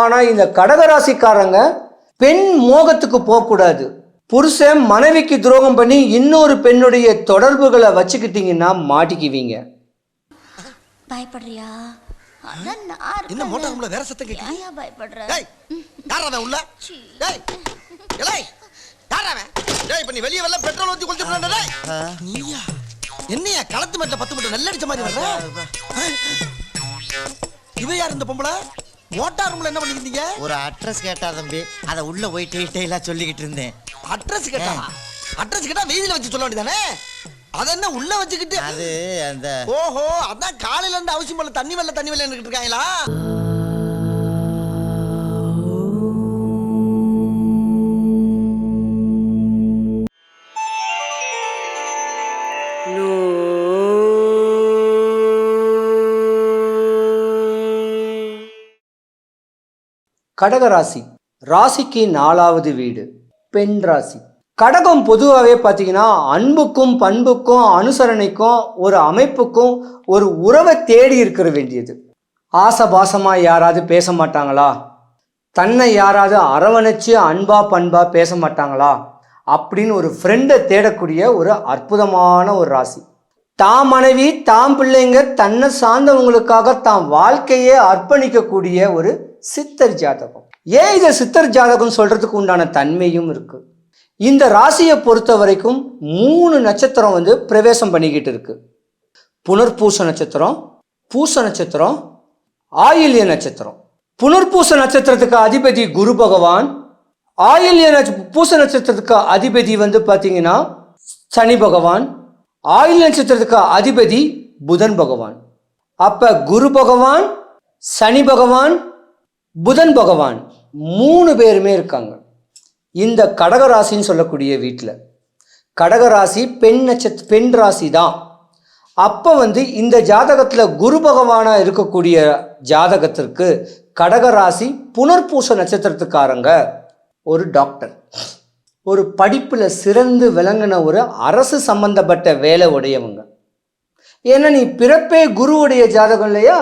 ஆனால் இந்த கடகராசிக்காரங்க பெண் மோகத்துக்கு போகக்கூடாது. புருஷன் மனைவிக்கு துரோகம் பண்ணி இன்னொரு பெண்ணுடைய தொடர்புகளை வச்சுக்கிட்டீங்கன்னா மாட்டிக்குவீங்க. பயப்படுறியா? என்ன மோட்டார். ரூம்ல வேற சத்தம் கேக்குது? பயப்படுற? டேய் யாரா அவன் உள்ள? டேய் ஏய் யாரா அவன்? டேய் இப்ப நீ வெளிய வரல பெட்ரோல் ஊத்தி குளிச்சு போறடா டேய். நீயா? என்னையா களத்து மேட்ல பத்து மட்டும் நல்ல அடிச்ச மாதிரி வர்ற? இவ யார் இந்த பொம்பளை? மோட்டார் ரூம்ல என்ன பண்ணிருந்தீங்க ஒரு அட்ரஸ் கேட்டா தம்பி அத உள்ள போய் டீட்டெயிலா சொல்லிக்கிட்டு இருந்தேன். அட்ரஸ் கேட்டா? அட்ரஸ் கேட்டா வெயில வச்சு சொல்ல வேண்டியதானே? அத என்ன உள்ள வச்சுக்கிட்டு? அது அந்த ஓஹோ அதான் காலையில இருந்து அவசியம் போல தண்ணி வெள்ள தண்ணி வெள்ள இருக்காங்களா? கடகராசி ராசிக்கு நாலாவது வீடு பெண் ராசி. கடகம் பொதுவாகவே பார்த்தீங்கன்னா அன்புக்கும் பண்புக்கும் அனுசரணைக்கும் ஒரு அமைப்புக்கும் ஒரு உறவை தேடி இருக்கிற வேண்டியது. ஆசபாசமாக யாராவது பேச மாட்டாங்களா? தன்னை யாராவது அரவணைச்சு அன்பா பண்பா பேச மாட்டாங்களா? அப்படின்னு ஒரு ஃப்ரெண்டை தேடக்கூடிய ஒரு அற்புதமான ஒரு ராசி. தாம் மனைவி தாம் பிள்ளைங்க தன்னை சார்ந்தவங்களுக்காக தாம் வாழ்க்கையே அர்ப்பணிக்கக்கூடிய ஒரு சித்தர் ஜாதகம். ஏன் இதை சித்தர் ஜாதகம் சொல்றதுக்கு உண்டான தன்மையும் இருக்கு. இந்த ராசியை பொறுத்த வரைக்கும் மூணு நட்சத்திரம் வந்து பிரவேசம் பண்ணிக்கிட்டு இருக்கு. புனர்பூச நட்சத்திரம் பூச நட்சத்திரம் ஆயில்ய நட்சத்திரம். புனர்பூச நட்சத்திரத்துக்கு அதிபதி குரு பகவான் ஆயில்ய நட்ச பூச நட்சத்திரத்துக்கு அதிபதி வந்து பார்த்தீங்கன்னா சனி பகவான் ஆயுள் நட்சத்திரத்துக்கு அதிபதி புதன் பகவான். அப்ப குரு பகவான் சனி பகவான் புதன் பகவான் மூணு பேருமே இருக்காங்க. இந்த கடகராசின்னு சொல்லக்கூடிய வீட்டில் கடகராசி பெண் நட்சத்திர பெண் ராசி தான் அப்போ வந்து இந்த ஜாதகத்தில் குரு பகவானாக இருக்கக்கூடிய ஜாதகத்திற்கு கடகராசி புனர்பூச நட்சத்திரத்துக்காரங்க ஒரு டாக்டர் ஒரு படிப்பில் சிறந்து விளங்கின ஒரு அரசு சம்பந்தப்பட்ட வேலை உடையவங்க. ஏன்னா நீ பிறப்பே குருவுடைய ஜாதகம் இல்லையா?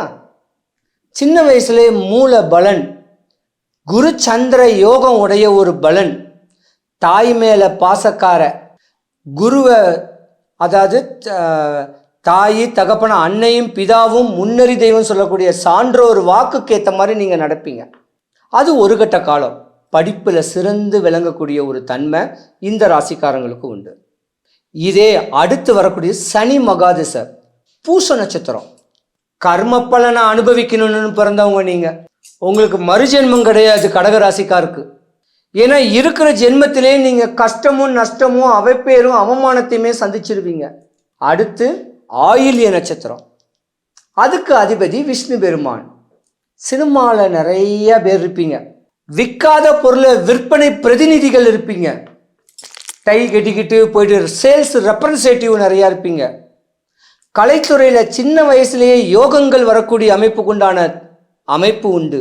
சின்ன வயசுலே மூல பலன். குரு சந்திர யோகம் உடைய ஒரு பலன். தாய் மேல பாசக்கார. குருவை அதாவது த- தாய் தகப்பன அன்னையும் பிதாவும் முன்னறி தெய்வம் சொல்லக்கூடிய சான்றோர் வாக்குக்கு ஏற்ற மாதிரி நீங்கள் நடப்பீங்க. அது ஒரு கட்ட காலம். படிப்பில் சிறந்து விளங்கக்கூடிய ஒரு தன்மை இந்த ராசிக்காரங்களுக்கு உண்டு. இதே அடுத்து வரக்கூடிய சனி மகாதிச பூச நட்சத்திரம். கர்ம பலனை அனுபவிக்கணும்னு பிறந்தவங்க நீங்கள் உங்களுக்கு மறுஜென்மம் கிடையாது கடகராசிக்காருக்கு. ஏன்னா இருக்கிற ஜென்மத்திலே நீங்கள் கஷ்டமும் நஷ்டமும் அவைப்பேரும் அவமானத்தையுமே சந்திச்சிருவீங்க. அடுத்து ஆயில்ய நட்சத்திரம். அதுக்கு அதிபதி விஷ்ணு பெருமான். சினிமாவில் நிறைய பேர் இருப்பீங்க. விற்காத பொருளை விற்பனை பிரதிநிதிகள் இருப்பீங்க. டை கட்டிக்கிட்டு போயிட்டு சேல்ஸ் ரெப்ரசன்டேட்டிவ் நிறையா இருப்பீங்க. கலைத்துறையில் சின்ன வயசுலேயே யோகங்கள் வரக்கூடிய அமைப்புக்குண்டான அமைப்பு உண்டு.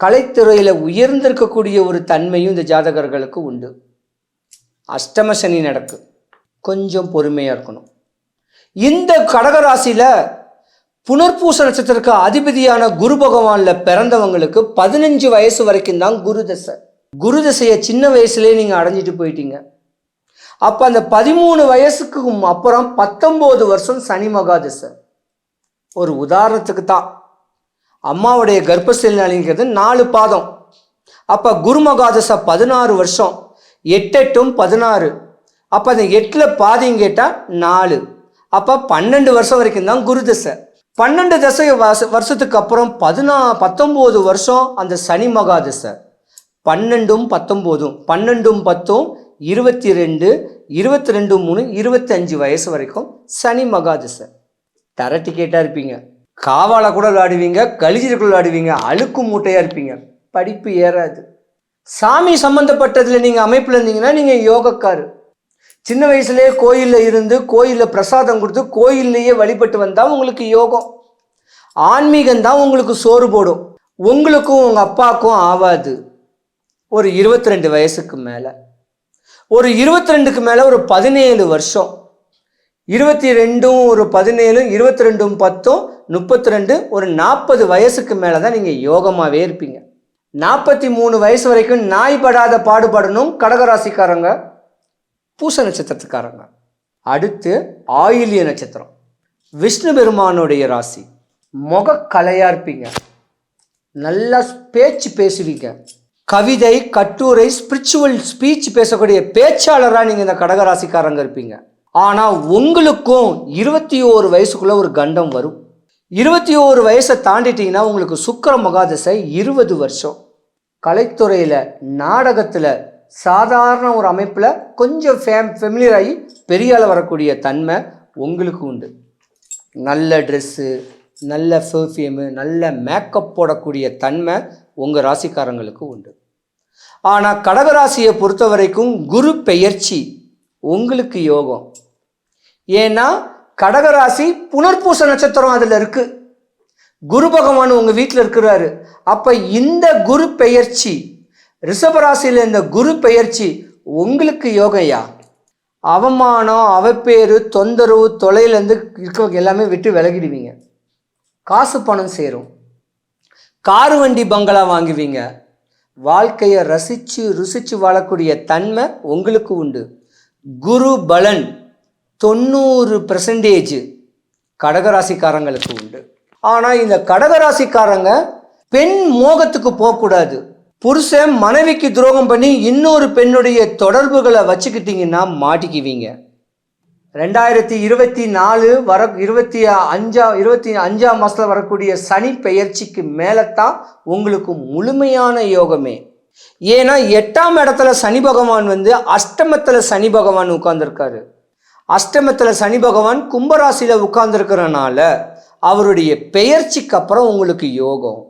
கலைத்துறையில் உயர்ந்திருக்கக்கூடிய ஒரு தன்மையும் இந்த ஜாதகர்களுக்கு உண்டு. அஷ்டம சனி நடக்கு. கொஞ்சம் பொறுமையாக இருக்கணும். இந்த கடகராசியில் புனர்பூச நட்சத்திரத்துக்கு அதிபதியான குரு பகவானில் பிறந்தவங்களுக்கு பதினஞ்சு வயசு வரைக்கும் தான் குரு தசை. குரு தசையை சின்ன வயசுலேயே நீங்கள் அடைஞ்சிட்டு போயிட்டீங்க. அப்போ அந்த பதிமூணு வயசுக்கு அப்புறம் பத்தொம்போது வருஷம் சனி மகாதசை. ஒரு உதாரணத்துக்கு தான். அம்மாவுடைய கர்ப்பசீலனைங்கிறது நாலு பாதம். அப்போ குரு மகாதசை பதினாறு வருஷம். எட்டெட்டும் பதினாறு. அப்போ அந்த எட்டில் பாதியும் கேட்டால் நாலு. அப்போ பன்னெண்டு வருஷம் வரைக்கும் தான் குரு தசை. பன்னெண்டு தசை வருஷ- வருஷத்துக்கு அப்புறம் பதினா பத்தொம்போது வருஷம் அந்த சனி மகாதசை. பன்னெண்டும் பத்தொம்போதும் பன்னெண்டும் பத்தும் இருபத்தி ரெண்டு இருபத்தி ரெண்டு மூணு இருபத்தஞ்சு வயசு வரைக்கும் சனி மகாதிசை. தர டிக்கெட்டாக இருப்பீங்க. காவால கூட விளையாடுவீங்க கலிஜிற்குள்ள விளையாடுவீங்க அழுக்கு மூட்டையாக இருப்பீங்க. படிப்பு ஏறாது. சாமி சம்மந்தப்பட்டதில் நீங்கள் அமைப்பில் இருந்தீங்கன்னா நீங்கள் யோகக்காரு. சின்ன வயசுலேயே கோயிலில் இருந்து கோயிலில் பிரசாதம் கொடுத்து கோயில்லையே வழிபட்டு வந்தால் உங்களுக்கு யோகம். ஆன்மீகம் தான் உங்களுக்கு சோறு போடும். உங்களுக்கும் உங்கள் அப்பாவுக்கும் ஆவாது. ஒரு இருபத்தி ரெண்டு வயசுக்கு மேலே. ஒரு இருபத்தி ரெண்டுக்கு மேலே ஒரு பதினேழு வருஷம். இருபத்தி ரெண்டும் ஒரு பதினேழும் இருபத்தி ரெண்டும் பத்தும் முப்பத்தி ரெண்டு ஒரு நாற்பது வயசுக்கு மேலே தான் நீங்கள் யோகமாகவே இருப்பீங்க. நாற்பத்தி மூணு வயசு வரைக்கும் நாய் படாத பாடுபடணும் கடகராசிக்காரங்க பூச நட்சத்திரத்துக்காரங்க. அடுத்து ஆயிலிய நட்சத்திரம். விஷ்ணு பெருமானுடைய ராசி. முகக்கலையாக இருப்பீங்க. நல்லா பேச்சு பேசுவீங்க. கவிதை கட்டுரை ஸ்பிரிச்சுவல் ஸ்பீச் பேசக்கூடிய பேச்சாளராக நீங்கள் இந்த கடகராசிக்காரங்க இருப்பீங்க. ஆனால் உங்களுக்கும் இருபத்தி ஓரு வயசுக்குள்ள ஒரு கண்டம் வரும். இருபத்தி ஓரு வயசை தாண்டிட்டீங்கன்னா உங்களுக்கு சுக்கர மகாதசை இருபது வருஷம். கலைத்துறையில் நாடகத்தில் சாதாரண ஒரு அமைப்பில் கொஞ்சம் ஃபேம் ஃபெமிலியர் ஆகி பெரிய வரக்கூடிய தன்மை உங்களுக்கு உண்டு. நல்ல ட்ரெஸ்ஸு நல்ல பெர்ஃப்யூமு நல்ல மேக்கப் போடக்கூடிய தன்மை உங்கள் ராசிக்காரங்களுக்கு உண்டு. ஆனால் கடகராசியை பொறுத்த வரைக்கும் குரு பெயர்ச்சி உங்களுக்கு யோகம். ஏன்னா கடகராசி புனர்பூச நட்சத்திரம் அதில் இருக்குது குரு பகவான் உங்கள் வீட்டில் இருக்கிறாரு. அப்போ இந்த குரு பெயர்ச்சி ரிஷபராசியில் இந்த குரு பெயர்ச்சி உங்களுக்கு யோகையா அவமானம் அவப்பேறு தொந்தரவு தொலைலேருந்து இருக்கவங்க எல்லாமே விட்டு விலகிடுவீங்க. காசு பணம் சேரும். கார் வண்டி பங்களா வாங்குவீங்க. வாழ்க்கையை ரசித்து ருசித்து வாழக்கூடிய தன்மை உங்களுக்கு உண்டு. குரு பலன் தொண்ணூறு பர்சன்டேஜ் கடகராசிக்காரங்களுக்கு உண்டு. ஆனால் இந்த கடகராசிக்காரங்க பெண் மோகத்துக்கு போகக்கூடாது. புருஷன் மனைவிக்கு துரோகம் பண்ணி இன்னொரு பெண்ணுடைய தொடர்புகளை வச்சுக்கிட்டீங்கன்னா மாட்டிக்குவீங்க. ரெண்டாயிரத்தி இருபத்தி நாலு வர இருபத்தி அஞ்சா இருபத்தி அஞ்சாம் மாதத்தில் வரக்கூடிய சனி பெயர்ச்சிக்கு மேலே தான் உங்களுக்கு முழுமையான யோகமே. ஏன்னா எட்டாம் இடத்துல சனி பகவான் வந்து அஷ்டமத்தில் சனி பகவான் உட்கார்ந்துருக்காரு. அஷ்டமத்தில் சனி பகவான் கும்பராசியில் உட்கார்ந்துருக்கிறனால அவருடைய பெயர்ச்சிக்கு அப்புறம் உங்களுக்கு யோகம்.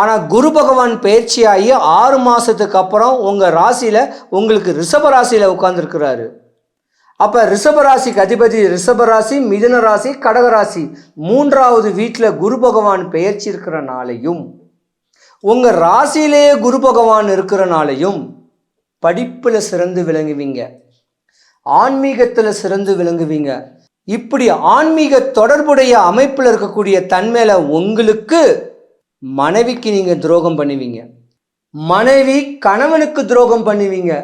ஆனால் குரு பகவான் பெயர்ச்சியாகி ஆறு மாதத்துக்கு அப்புறம் உங்கள் ராசியில் உங்களுக்கு ரிஷப ராசியில் உட்கார்ந்துருக்கிறாரு. அப்போ ரிஷபராசிக்கு அதிபதி ரிஷபராசி மிதன ராசி கடகராசி மூன்றாவது வீட்டில் குரு பகவான் பெயர்ச்சி இருக்கிறனாலையும் உங்கள் ராசியிலேயே குரு பகவான் இருக்கிறனாலையும் படிப்பில் சிறந்து விளங்குவீங்க. ஆன்மீகத்தில் சிறந்து விளங்குவீங்க. இப்படி ஆன்மீக தொடர்புடைய அமைப்பில் இருக்கக்கூடிய தன்மையில் உங்களுக்கு மனைவிக்கு நீங்கள் துரோகம் பண்ணுவீங்க. மனைவி கணவனுக்கு துரோகம் பண்ணுவீங்க.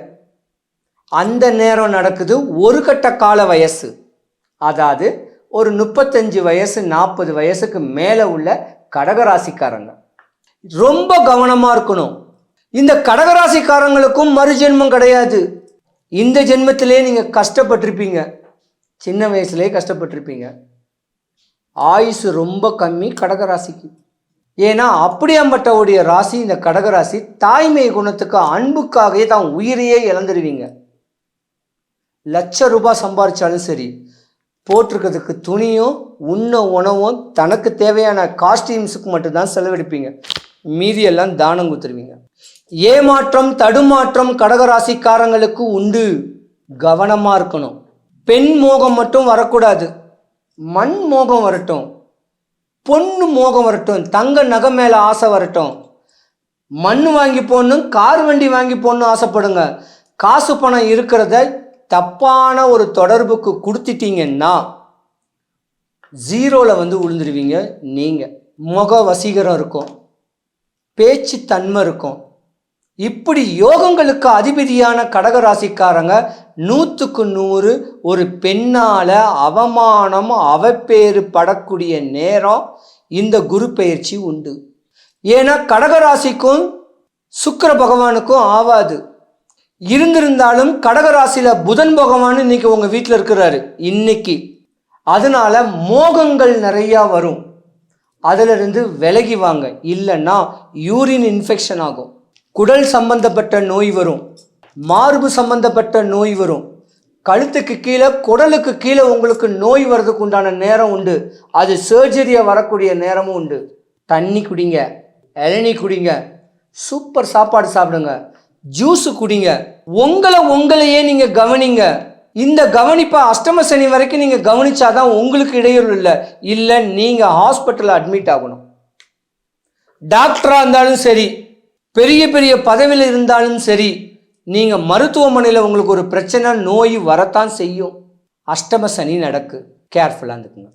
அந்த நேரம் நடக்குது ஒரு கட்ட கால வயசு. அதாவது ஒரு முப்பத்தஞ்சு வயசு நாற்பது வயசுக்கு மேலே உள்ள கடகராசிக்காரங்க. ரொம்ப கவனமாக இருக்கணும். இந்த கடகராசிக்காரங்களுக்கும் மறுஜென்மம் கிடையாது. இந்த ஜென்மத்திலே நீங்கள் கஷ்டப்பட்டிருப்பீங்க. சின்ன வயசுலேயே கஷ்டப்பட்டிருப்பீங்க. ஆயுசு ரொம்ப கம்மி கடகராசிக்கு. ஏன்னா அப்படியாம்பட்டவுடைய ராசி இந்த கடகராசி தாய்மை குணத்துக்கு அன்புக்காகவே தான் உயிரையே இழந்துருவீங்க. லட்ச ரூபாய் சம்பாரித்தாலும் சரி போட்டிருக்கிறதுக்கு துணியும் உண்ண உணவும் தனக்கு தேவையான காஸ்டியூம்ஸுக்கு மட்டும்தான் செலவெடுப்பீங்க மீதியெல்லாம் தானம் கொடுத்துருவீங்க ஏமாற்றம் தடுமாற்றம் கடகராசிக்காரங்களுக்கு உண்டு. கவனமாக இருக்கணும். பெண் மோகம் மட்டும் வரக்கூடாது. மண் மோகம் வரட்டும். பொண்ணு மோகம் வரட்டும். தங்க நகை மேலே ஆசை வரட்டும். மண் வாங்கி போடணும் கார் வண்டி வாங்கி போடணும் ஆசைப்படுங்க. காசு பணம் இருக்கிறத தப்பான ஒரு தொடர்புக்கு கொடுத்துட்டீங்கன்னா ஜீரோவில் வந்து விழுந்துருவீங்க நீங்கள் முக வசீகரம் இருக்கும். பேச்சு தன்மை இருக்கும். இப்படி யோகங்களுக்கு அதிபதியான கடகராசிக்காரங்க நூற்றுக்கு நூறு ஒரு பெண்ணால் அவமானம் அவப்பேறு படக்கூடிய நேரம் இந்த குரு பயிற்சி உண்டு. ஏன்னா கடகராசிக்கும் சுக்கர பகவானுக்கும் ஆவாது. இருந்திருந்தாலும் கடகராசியில் புதன் பகவான் இன்னைக்கு உங்கள் வீட்டில் இருக்கிறாரு. இன்னைக்கு. அதனால மோகங்கள் நிறையா வரும். அதிலிருந்து விலகி வாங்க. இல்லைன்னா யூரின் இன்ஃபெக்ஷன் ஆகும். குடல் சம்பந்தப்பட்ட நோய் வரும். மார்பு சம்பந்தப்பட்ட நோய் வரும். கழுத்துக்கு கீழே குடலுக்கு கீழே உங்களுக்கு நோய் வர்றதுக்கு உண்டான நேரம் உண்டு. அது சர்ஜரியாக வரக்கூடிய நேரமும் உண்டு. தண்ணி குடிங்க. இளநீ குடிங்க. சூப்பர் சாப்பாடு சாப்பிடுங்க. ஜூஸு குடிங்க. உங்களை உங்களையே நீங்கள் கவனிங்க. இந்த கவனிப்பை அஷ்டம சனி வரைக்கும் நீங்கள் கவனிச்சாதான் உங்களுக்கு இடையூறு இல்லை. இல்லை நீங்கள் ஹாஸ்பிட்டலில் அட்மிட் ஆகணும். டாக்டராக இருந்தாலும் சரி பெரிய பெரிய பதவியில் இருந்தாலும் சரி நீங்கள் மருத்துவமனையில் உங்களுக்கு ஒரு பிரச்சனை நோய் வரத்தான் செய்யும். அஷ்டம சனி நடக்கு. கேர்ஃபுல்லாக இருந்துக்குங்க.